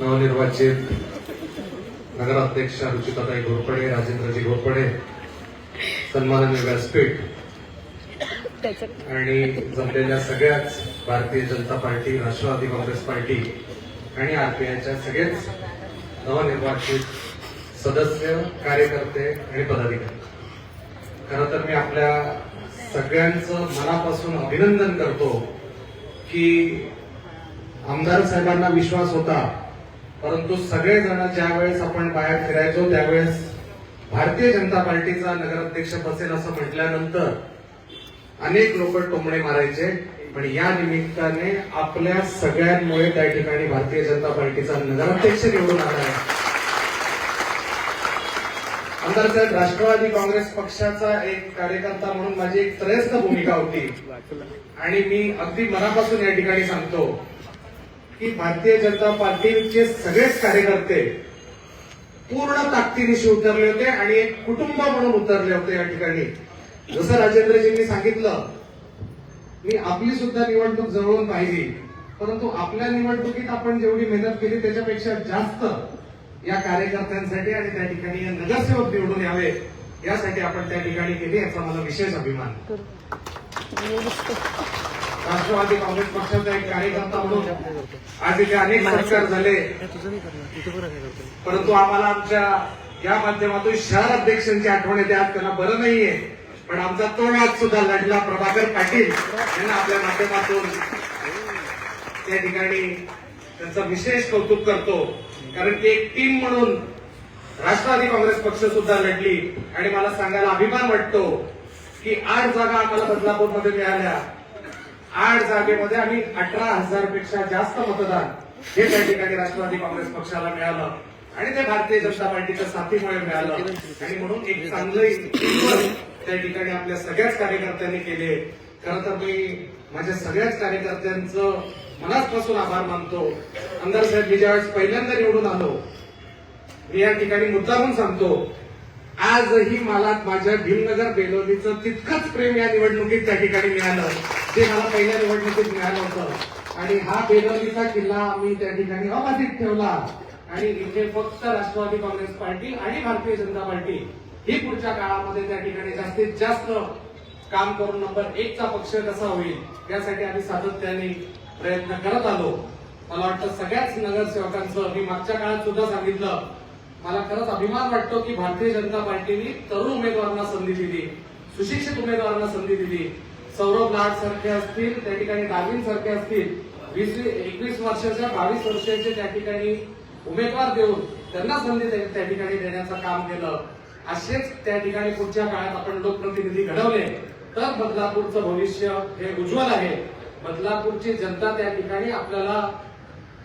नवनिर्वाचित नगराध्यक्ष रुचिताताई घोरपडे राजेंद्रजी घोरपडे सन्माननीय व्यासपीठ आणि जमलेल्या सगळ्याच भारतीय जनता पार्टी राष्ट्रवादी काँग्रेस पार्टी आणि आरपीआयच्या सगळेच नवनिर्वाचित सदस्य कार्यकर्ते आणि पदाधिकारी. खरं तर मी आपल्या सगळ्यांचं मनापासून अभिनंदन करतो की आमदार साहेबांना विश्वास होता परंतु सगळेजण ज्या वेळेस आपण बाहेर फिरायचो त्यावेळेस भारतीय जनता पार्टीचा नगराध्यक्ष बसेल असं म्हटल्यानंतर अनेक लोक टोमणे मारायचे. पण या निमित्ताने आपल्या सगळ्यांमुळे त्या ठिकाणी भारतीय जनता पार्टीचा नगराध्यक्ष निवडून आला आहे. आमदार साहेब राष्ट्रवादी काँग्रेस पक्षाचा एक कार्यकर्ता म्हणून माझी एक त्रयस्थ भूमिका होती. आणि मी अगदी मनापासून या ठिकाणी सांगतो की भारतीय जनता पार्टीचे सगळेच कार्यकर्ते पूर्ण ताकदीनिशी उतरले होते आणि एक कुटुंब म्हणून उतरले होते या ठिकाणी. जसं राजेंद्रजींनी सांगितलं मी आपली सुद्धा निवडणूक जवळून पाहिली परंतु आपल्या निवडणुकीत आपण जेवढी मेहनत केली त्याच्यापेक्षा जास्त या कार्यकर्त्यांसाठी आणि त्या ठिकाणी नगरसेवक निवडून यावे यासाठी आपण त्या ठिकाणी केली याचा मला विशेष अभिमान. राष्ट्रवादी काँग्रेस पक्षाचा एक कार्यकर्ता म्हणून आज इथे अनेक सरकार झाले. परंतु आम्हाला आमच्या या माध्यमातून शहर अध्यक्षांची आठवण येते. आज त्यांना बरं नाहीये. पण आमचा तो आज सुद्धा लढला प्रभाकर पाटील यांना आपल्या माध्यमातून. त्या ठिकाणी त्यांचं विशेष कौतुक करतो. कारण ती एक टीम म्हणून राष्ट्रवादी काँग्रेस पक्ष सुद्धा लढली. आणि मला सांगायला अभिमान वाटतो की आठ जागा आम्हाला बदलापूरमध्ये मिळाल्या. आठ जागेमध्ये आम्ही अठरा हजारपेक्षा जास्त मतदान हे त्या ठिकाणी राष्ट्रवादी काँग्रेस पक्षाला मिळालं. आणि ते भारतीय जनता पार्टीच्या साथीमुळे मिळालं. आणि म्हणून एक चांगलं त्या ठिकाणी आपल्या सगळ्याच कार्यकर्त्यांनी केले खरं तर मी माझ्या सगळ्याच कार्यकर्त्यांचं मनापासून आभार मानतो. आमदार साहेब मी ज्यावेळेस पहिल्यांदा निवडून आलो मी या ठिकाणी मुद्दामून सांगतो आजही मला माझ्या भीमनगर बेलोलीचं तितकंच प्रेम या निवडणुकीत त्या ठिकाणी मिळालं. जे मला पहिल्या निवडणुकीत मिळालं होतं. आणि हा बेलोलीचा किल्ला आम्ही त्या ठिकाणी अबाधित ठेवला. आणि इथे फक्त राष्ट्रवादी काँग्रेस पार्टी आणि भारतीय जनता पार्टी ही पुढच्या काळामध्ये त्या ठिकाणी जास्तीत जास्त काम करून नंबर एकचा पक्ष कसा होईल यासाठी आम्ही सातत्याने प्रयत्न करत आलो. मला वाटतं सगळ्याच नगरसेवकांचं मी मागच्या काळात सुद्धा सांगितलं मला खरंच अभिमान वाटतो की भारतीय जनता पार्टीने तरुण उमेदवारांना संधी दिली सुशिक्षित उमेदवारांना संधी दिली सौरभ लाड सारखे असतील त्या ठिकाणी डार्विन सारखे असतील वीस एकवीस वर्षाच्या बावीस वर्षाचे त्या ठिकाणी उमेदवार देऊन त्यांना संधी त्या ठिकाणी देण्याचं काम केलं. असेच त्या ठिकाणी पुढच्या काळात आपण लोकप्रतिनिधी घडवले तर बदलापूरचं भविष्य हे उज्ज्वल आहे. बदलापूरची जनता त्या ठिकाणी आपल्याला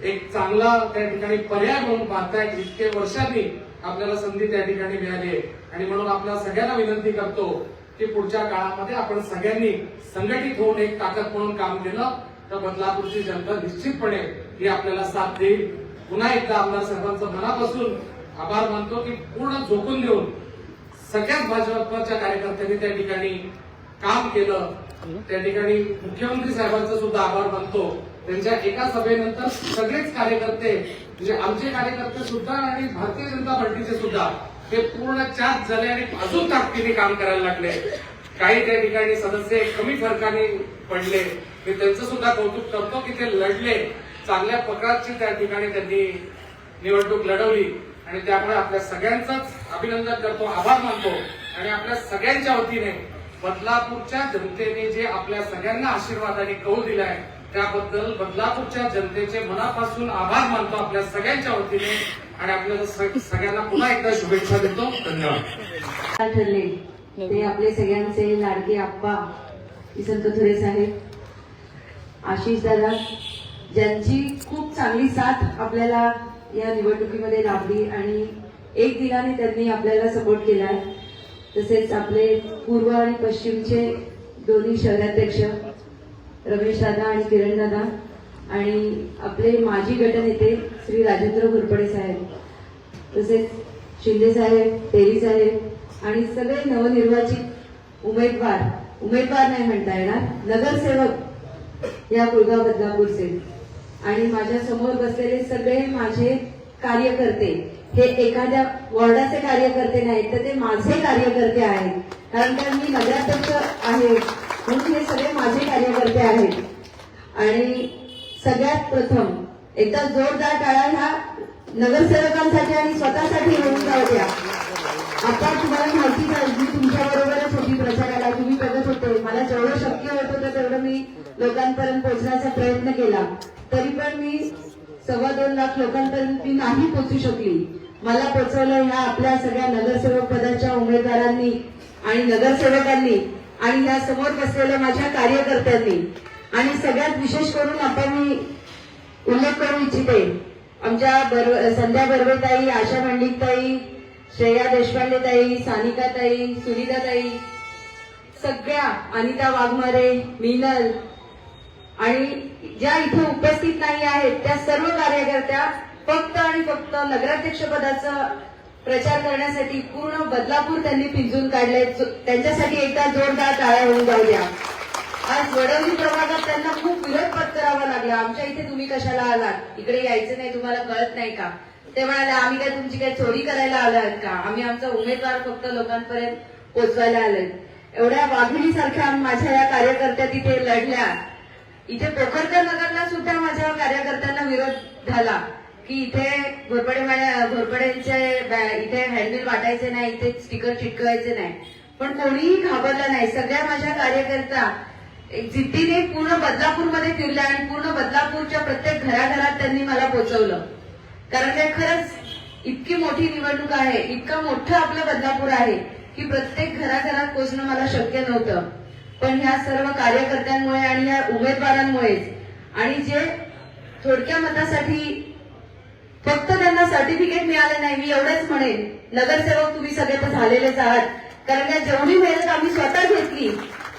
एक चांगला त्या ठिकाणी पर्याय म्हणून पाहताय इतके वर्षांनी आपल्याला संधी त्या ठिकाणी मिळाली आहे. आणि म्हणून आपल्या सगळ्यांना विनंती करतो की पुढच्या काळामध्ये आपण सगळ्यांनी संघटित होऊन एक ताकद म्हणून काम केलं तर बदलापूरची जनता निश्चितपणे ही आपल्याला साथ देईल. पुन्हा एकदा आमदार साहेबांचं मनापासून आभार मानतो की पूर्ण झोकून देऊन सगळ्याच भाजपच्या कार्यकर्त्यांनी त्या ठिकाणी काम केलं. त्या ठिकाणी मुख्यमंत्री साहेबांचा सुद्धा आभार मानतो. त्यांच्या एका सभेनंतर सगळेच कार्यकर्ते म्हणजे आमचे कार्यकर्ते सुद्धा आणि भारतीय जनता पार्टीचे सुद्धा ते पूर्ण चार्ज झाले आणि अजून ताकदीने काम करायला लागले. काही त्या ठिकाणी सदस्य कमी फरकाने पडले. मी त्यांचं सुद्धा कौतुक करतो की ते लढले. चांगल्या प्रकारची त्या ठिकाणी त्यांनी निवडणूक लढवली. आणि त्यामुळे आपल्या सगळ्यांचंच अभिनंदन करतो आभार मानतो. आणि आपल्या सगळ्यांच्या वतीने बदलापूरच्या जनतेने जे आपल्या सगळ्यांना आशीर्वादाने कौल दिलाय त्याबद्दल बदलापूरच्या जनतेचे मनापासून आभार मानतो आपल्या सगळ्यांच्या वतीने. आणि आपल्याला सगळ्यांना पुन्हा एकदा शुभेच्छा देतो. धन्यवाद. ठरले? ते आपले सगळ्यांचे लाडके आप्पा किसन कथोरे साहेब आशिष दादा ज्यांची खूप चांगली साथ आपल्याला या निवडणुकीमध्ये लाभली आणि एक दिलाने त्यांनी आपल्याला सपोर्ट केलाय. तसेच आपले पूर्व आणि पश्चिमचे दोन्ही शहराध्यक्ष रमेश दादा आणि किरण दादा आणि आपले माजी गटनेते श्री राजेंद्र घोरपडे साहेब तसेच शिंदे साहेब तेरी साहेब आणि सगळे नवनिर्वाचित उमेदवार उमेदवार नाही म्हणता येणार नगरसेवक या कुळगाव बदलापूरचे आणि माझ्यासमोर बसलेले सगळे माझे कार्यकर्ते हे एखाद्या वॉर्डाचे कार्यकर्ते नाहीत तर ते माझे कार्यकर्ते आहेत. कारण का मी नगराध्यक्ष आहे. म्हणून हे सगळे माझे कार्यकर्ते आहेत. आणि सगळ्यात प्रथम एकदा जोरदार टाळा ह्या नगरसेवकांसाठी आणि स्वतःसाठी होऊन जाऊ द्या. आता तुम्हाला माहिती मी तुमच्या बरोबरच होती प्रचाराला. तुम्ही बघत होते. मला जेवढं शक्य होत होतं तेवढं मी लोकांपर्यंत पोहोचण्याचा प्रयत्न केला. तरी पण मी सव्वा दोन लाख लोकांपर्यंत मी नाही पोहोचू शकली. मला पोचवलं ह्या आपल्या सगळ्या नगरसेवक पदाच्या उमेदवारांनी आणि नगरसेवकांनी. आणि या समोर बसलेल्या माझ्या कार्यकर्त्यांनी आणि सगळ्यात विशेष करून आपण मी उल्लेख करू इच्छिते आमच्या बर- संध्या बर्वेताई आशा मंडितताई श्रेया देशपांडेताई सानिकाताई सुनीताताई सगळ्या अनिता वाघमारे मिनल आणि ज्या इथे उपस्थित नाही आहेत त्या सर्व कार्यकर्त्या फक्त आणि फक्त नगराध्यक्षपदाचं प्रचार करण्यासाठी पूर्ण बदलापूर त्यांनी पिंजून काढले त्यांच्यासाठी एकदा जोरदार टाळ्या होऊन जाऊ द्या आज वडवली प्रभागात त्यांना खूप विरोध पत्करावा लागला. आमच्या इथे तुम्ही कशाला आलात? इकडे यायचं नाही तुम्हाला कळत नाही का? ते म्हणाले आम्ही काय तुमची काय चोरी करायला आलात आहेत का? आम्ही आमचा उमेदवार फक्त लोकांपर्यंत पोचवायला आलोय एवढ्या वाघिणीसारख्या माझ्या या कार्यकर्त्या तिथे लढल्या. इथे पोखरकर नगरला सुद्धा माझ्या कार्यकर्त्यांना विरोध झाला. की इथे घोरपडे घोरपड्यांचे इथे हँडल वाटायचे नाही इथे स्टिकर चिटकवायचे नाही. पण कोणीही घाबरलं नाही. सगळ्या माझ्या कार्यकर्ता एक जिद्दीने पूर्ण बदलापूरमध्ये फिरल्या आणि पूर्ण बदलापूरच्या प्रत्येक घराघरात त्यांनी मला पोचवलं. कारण काय खरंच इतकी मोठी निवडणूक आहे. इतकं मोठं आपलं बदलापूर आहे की प्रत्येक घराघरात पोचणं मला शक्य नव्हतं. पण ह्या सर्व कार्यकर्त्यांमुळे आणि या उमेदवारांमुळेच आणि जे थोडक्या मतासाठी फक्त त्यांना सर्टिफिकेट मिळालं नाही मी एवढंच म्हणेन. नगरसेवक तुम्ही सगळे तर झालेलेच आहात. कारण या जेवढी मेहनत आम्ही स्वतः घेतली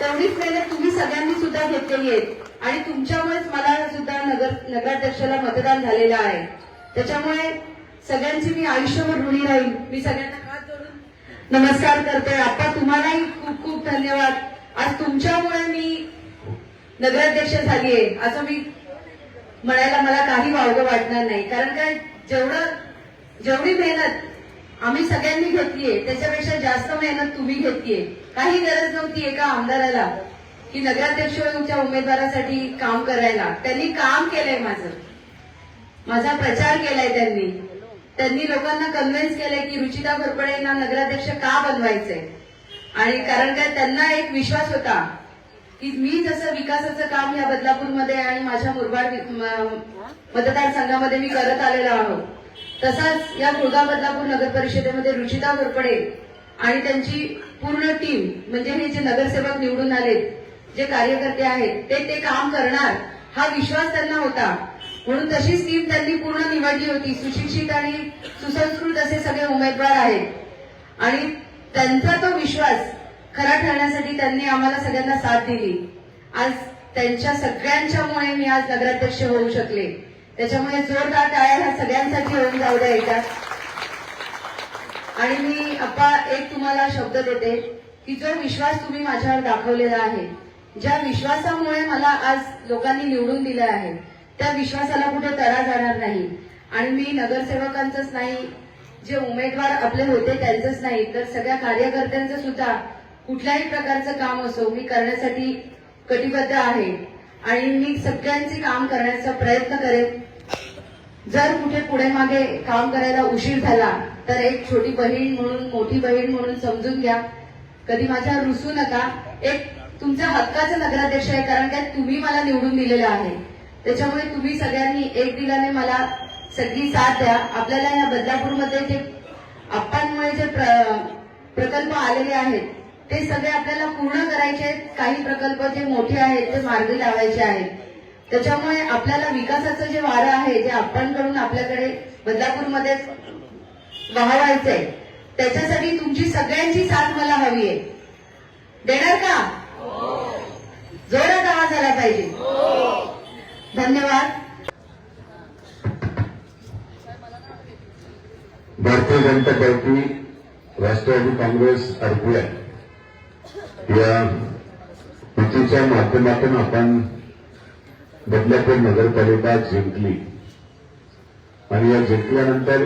तेवढीच मेहनत तुम्ही सगळ्यांनी सुद्धा घेतलेली आहे. आणि तुमच्यामुळेच मला सुद्धा नगर नगराध्यक्षाला मतदान झालेलं आहे. त्याच्यामुळे सगळ्यांची मी आयुष्यभर ऋणी राहील मी सगळ्यांना हात जोडून नमस्कार करते आता तुम्हालाही खूप खूप धन्यवाद. आज तुमच्यामुळे मी नगराध्यक्ष झालीये असं मी म्हणायला मला काही वावगं वाटणार नाही. कारण काय? जेवढं जेवढी मेहनत आम्ही सगळ्यांनी घेतलीये त्याच्यापेक्षा जास्त मेहनत तुम्ही घेतलीये. काही गरज नव्हती एका आमदाराला की नगराध्यक्षच्या उमेदवारासाठी काम करायला. त्यांनी काम केलंय माझं. माझा प्रचार केलाय त्यांनी. त्यांनी लोकांना कन्व्हिन्स केलंय की रुचिता घोरपडेंना नगराध्यक्ष का बनवायचंय? आणि कारण काय त्यांना एक विश्वास होता की मी जसं विकासाचं काम या बदलापूरमध्ये आणि माझ्या मुरबाड मतदारसंघामध्ये मी करत आलेलो आहोत. तसाच या कुळगाव बदलापूर नगर परिषदेमध्ये रुचिता घोरपडे आणि त्यांची पूर्ण टीम म्हणजे हे जे नगरसेवक निवडून आलेत जे कार्यकर्ते आहेत ते ते काम करणार हा विश्वास त्यांना होता. म्हणून तशीच टीम त्यांनी पूर्ण निवडली होती. सुशिक्षित आणि सुसंस्कृत असे सगळे उमेदवार आहेत. आणि त्यांचा तो विश्वास खरा ठरण्यासाठी त्यांनी आम्हाला सगळ्यांना साथ दिली. आज त्यांच्या सगळ्यांच्यामुळे मी आज नगराध्यक्ष होऊ शकले. त्याच्यामुळे जोरदार टाळ्या ह्या सगळ्यांसाठी होऊन जाऊ द्या एकदा. आणि मी अप्पा एक तुम्हाला शब्द देते की जो विश्वास तुम्ही माझ्यावर दाखवलेला आहे ज्या विश्वासामुळे मला आज लोकांनी निवडून दिलं आहे त्या विश्वासाला कुठे तडा जाणार नाही. आणि मी नगरसेवकांचंच नाही जे उमेदवार आपले होते त्यांचंच नाही तर सगळ्या कार्यकर्त्यांचं सुद्धा कुठल्याही प्रकारचं काम असो मी करण्यासाठी कटिबद्ध आहे. आणि मी सगळ्यांचे काम करण्याचा प्रयत्न करेन. जर कुठे पुढे मागे काम करायला उशीर झाला तर एक छोटी बहीण म्हणून मोठी बहीण म्हणून समजून घ्या. कधी माझ्या रुसू नका. एक तुमच्या हक्काचं नगराध्यक्ष आहे कारण काय? तुम्ही मला निवडून दिलेलं आहे. त्याच्यामुळे तुम्ही सगळ्यांनी एक दिलाने मला सगळी साथ द्या. आपल्याला या बदलापूरमध्ये जे आप्पांमुळे जे प्र- प्रकल्प आलेले आहेत ते सगळे आपल्याला पूर्ण करायचे आहेत. काही प्रकल्प जे मोठे आहेत ते मार्गी लावायचे आहेत. त्याच्यामुळे आपल्याला विकासाचं जे वारं आहे जे आपणकडून आपल्याकडे बदलापूरमध्ये वाहवायचंय त्याच्यासाठी तुमची सगळ्यांची साथ मला हवी आहे. देणार का? जोरात आवाज आला पाहिजे. धन्यवाद. भारतीय जनता पार्टी राष्ट्रवादी काँग्रेस आरपीआय या युतीच्या माध्यमातून आपण बदलापूर नगरपालिका जिंकली. आणि या जिंकल्यानंतर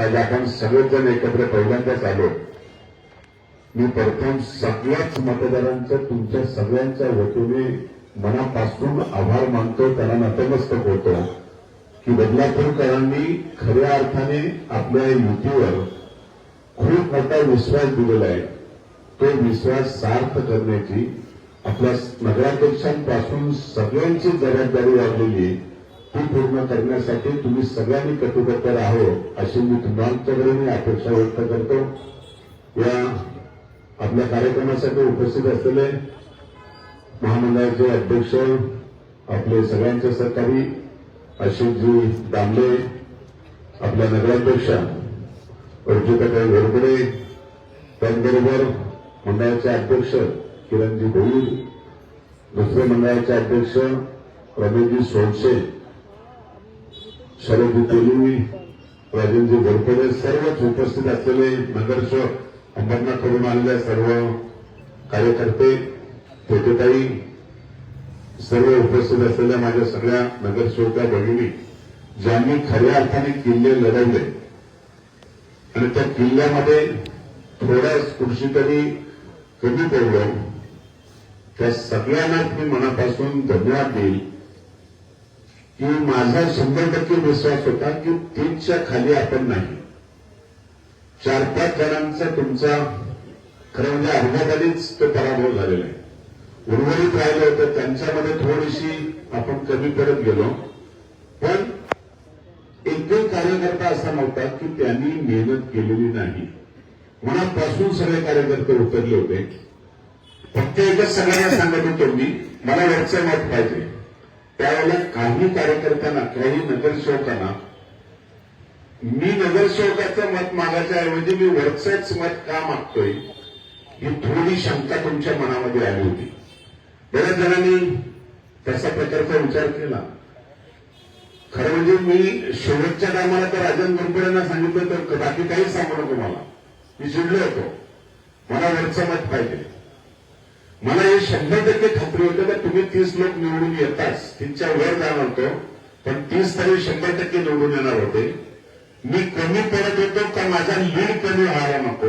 आज आपण सगळेजण एकत्र पहिल्यांदाच आलो. मी प्रथम सगळ्याच मतदारांचं तुमच्या सगळ्यांच्या वतीने मनापासून आभार मानतो त्यांना नतमस्तक होतो की बदलापूरकरांनी खऱ्या अर्थाने आपल्या युतीवर खूप मोठा विश्वास दिलेला आहे. तो विश्वास सार्थ करण्याची आपल्या नगराध्यक्षांपासून सगळ्यांची जबाबदारी वाढलेली ती पूर्ण करण्यासाठी तुम्ही सगळ्यांनी कटिबद्ध आहोत अशी मी तुम्हाला अपेक्षा व्यक्त करतो. या आपल्या कार्यक्रमासाठी उपस्थित असलेले महामंडळाचे अध्यक्ष आपले सगळ्यांचे सहकारी अशोकजी दामले आपल्या नगराध्यक्षा अर्जुताई घोरपडे त्याचबरोबर मंडळाचे अध्यक्ष किरणजी भोईर दुसरे मंडळाचे अध्यक्ष रमेशजी सोळशे शरदजी तेलवी राजेंद्रजी घोरपडे सर्वच उपस्थित असलेले नगरसेवक अंबरनाथ करून आलेल्या सर्व कार्यकर्ते तेजताई सर्व उपस्थित असलेल्या माझ्या सगळ्या नगरसेवका भगिनी ज्यांनी खऱ्या अर्थाने किल्ले लढवले. आणि त्या किल्ल्यामध्ये थोड्याच कुठशी तरी कधी पडलं त्या सगळ्यांनाच मी मनापासून धन्यवाद देईल. की माझा शंभर टक्के विश्वास होता की तीनच्या खाली आपण नाही. चार पाच जणांचा तुमचा खरं म्हणजे अर्ध्याखालीच तो पराभव झालेला आहे. उर्वरित राहिलं होतं त्यांच्यामध्ये थोडीशी आपण कमी करत गेलो. पण एकही कार्यकर्ता असा नव्हता की त्यांनी मेहनत केलेली नाही. मनापासून सगळे कार्यकर्ते उतरले होते. फक्त एकच सगळ्यांना सांगत होतो मी मला वरचं मत पाहिजे. त्यावेळेला काही कार्यकर्त्यांना काही नगरसेवकांना मी नगरसेवकाचं मत मागायच्या ऐवजी मी वरचंच मत का मागतोय ही थोडी शंका तुमच्या मनामध्ये आली होती. बऱ्याच जणांनी तसा प्रकारचा विचार केला. खरं म्हणजे मी शेवटच्या टायमाला तर राजन गणपड्यांना सांगितलं तर बाकी काहीच सांगू नको मला. मी चिडलो होतो. मला वरचं मत पाहिजे. मला हे शंभर टक्के खात्री होतं का तुम्ही तीस लोक निवडून येताच. तीनच्या वर जाणार होतो. पण तीस तरी शंभर टक्के निवडून येणार होते. मी कमी पडत होतो का माझा लीड कमी व्हायला नको?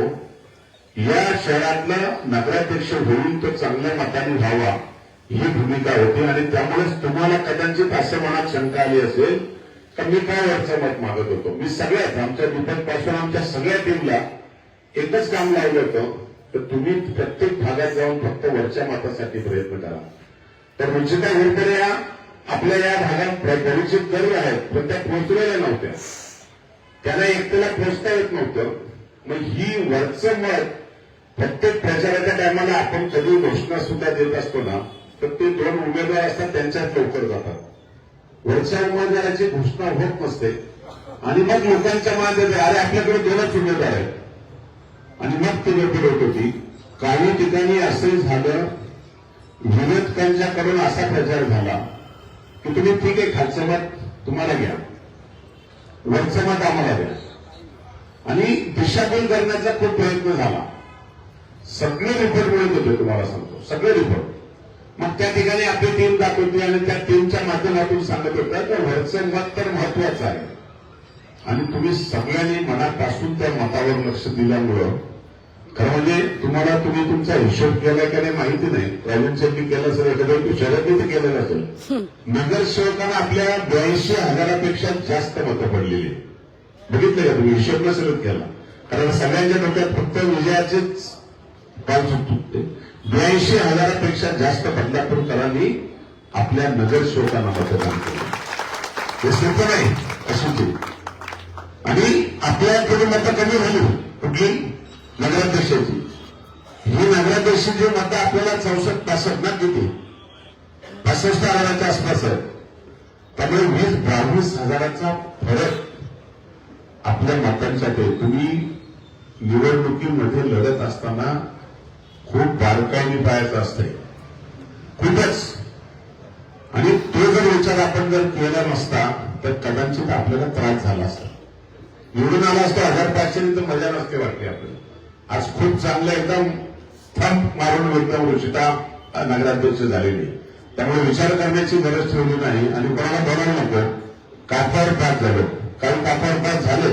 या शहरातला नगराध्यक्ष होऊन तो चांगल्या मताने व्हावा ही भूमिका होती. आणि त्यामुळेच तुम्हाला कदाचित असं मनात शंका आली असेल तर मी काय वरचं मत मागत होतो? मी सगळ्यात आमच्या दुपारपासून आमच्या सगळ्या टीमला एकच काम लावलं होतं तर तुम्ही प्रत्येक भागात जाऊन फक्त वरच्या मतासाठी प्रयत्न करा. तर रुचिता घोरपडे या आपल्या या भागात परिचित जरूर आहेत पण त्या पोहोचलेल्या नव्हत्या. त्यांना एकट्याला पोहोचता येत नव्हतं. मग ही वरचं मत प्रत्येक प्रचाराच्या टायमाला आपण कधी घोषणा सुद्धा देत असतो ना तर ते दोन उमेदवार असतात त्यांच्यात लवकर जातात. वरच्या उमेदवाराची घोषणा होत नसते. आणि मग लोकांच्या मनात अरे आपल्याकडे दोनच उमेदवार आहेत. आणि मग ती गडबड होत होती काही ठिकाणी असं झालं विरोधकांच्याकडून असा प्रचार झाला की तुम्ही ठीक आहे खालचं मत तुम्हाला घ्या वरचं मत आम्हाला द्या. आणि दिशाभूल करण्याचा खूप प्रयत्न झाला. सगळे रिपोर्ट मिळत होते तुम्हाला सांगतो सगळे रिपोर्ट मग त्या ठिकाणी आपली टीम जात होती आणि त्या टीमच्या माध्यमातून सांगत होत्या तर वरचं मत तर महत्वाचं आहे. आणि तुम्ही सगळ्यांनी मनापासून त्या मतावर लक्ष दिल्यामुळं खरं म्हणजे तुम्हाला तुम्ही तुमचा हिशोब केला का नाही माहिती नाही. राजन शेट्टी केला असेल एखाद्या शरदने ते केलेलं असेल. नगरसेवकांना आपल्या ब्याऐंशी हजारापेक्षा जास्त मतं पडलेली. बघितलं का तुम्ही? हिशोब नसेलच केला. कारण सगळ्यांच्या डोक्यात फक्त विजयाचेच पाल सुटते. ब्याऐंशी हजारापेक्षा जास्त बदलापूरकरांनी आपल्या नगरसेवकांना मतदान केलं. हे सोपं नाही ती आणि आपल्याकडे मतं कमी झाली. कुठली? नगराध्यक्षाची. ही नगराध्यक्षाची मतं आपल्याला चौसष्ट पासष्ट ना किती पासष्ट हजाराच्या आसपास आहे. त्यामुळे वीस बावीस हजाराचा फरक आपल्या मतांसाठी आहे. तुम्ही निवडणुकीमध्ये लढत असताना खूप बारकाईने पाहायचं असतंय. खूपच. आणि तो जर विचार आपण जर केला नसता तर कदाचित आपल्याला त्रास झाला असता. निवडून आला असतो हजार पाचशे तर मजा नसते वाटते आपल्याला. आज खूप चांगलं एकदम थंप मारून एकदम रुचिता नगराध्यक्ष झालेली त्यामुळे विचार करण्याची गरज ठेवली नाही आणि कोणाला बोलायला नको. कापावर पास झालं. कारण कापावर पास झाले?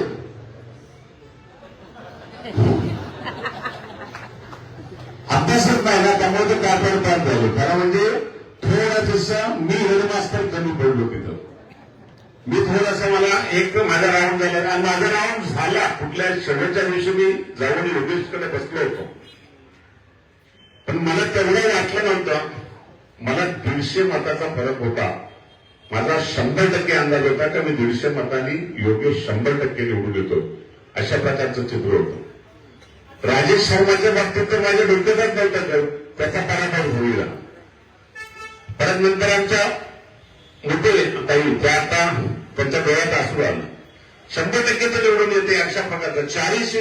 अभ्यासच नाही ना त्यामुळे ते कापावर पास झाले. खरं म्हणजे थोडा मी हेडमास्तर कमी पडलो तिथं. मी थोडासा मला एक माझा राऊंड झाला. आणि माझा राऊंड झाला. कुठल्या शेवटच्या दिवशी मी जाऊन योगेशकडे बसलो होतो. पण मला तेवढं वाटलं नव्हतं. मला दीडशे मताचा फरक होता. माझा शंभर टक्के अंदाज होता का मी दीडशे मतांनी योगेश शंभर टक्के निवडून येतो. अशा प्रकारचं चित्र होतं. राजेश शर्माच्या बाबतीत तर माझ्या डोक्यातच नव्हतं त्याचा पराभव होईल परत नंतर आमच्या मुद्दे ताई त्या आता त्यांच्या डोळ्यात असू आलं. शंभर टक्के तर निवडून येते अशा प्रकारचं. चाळीस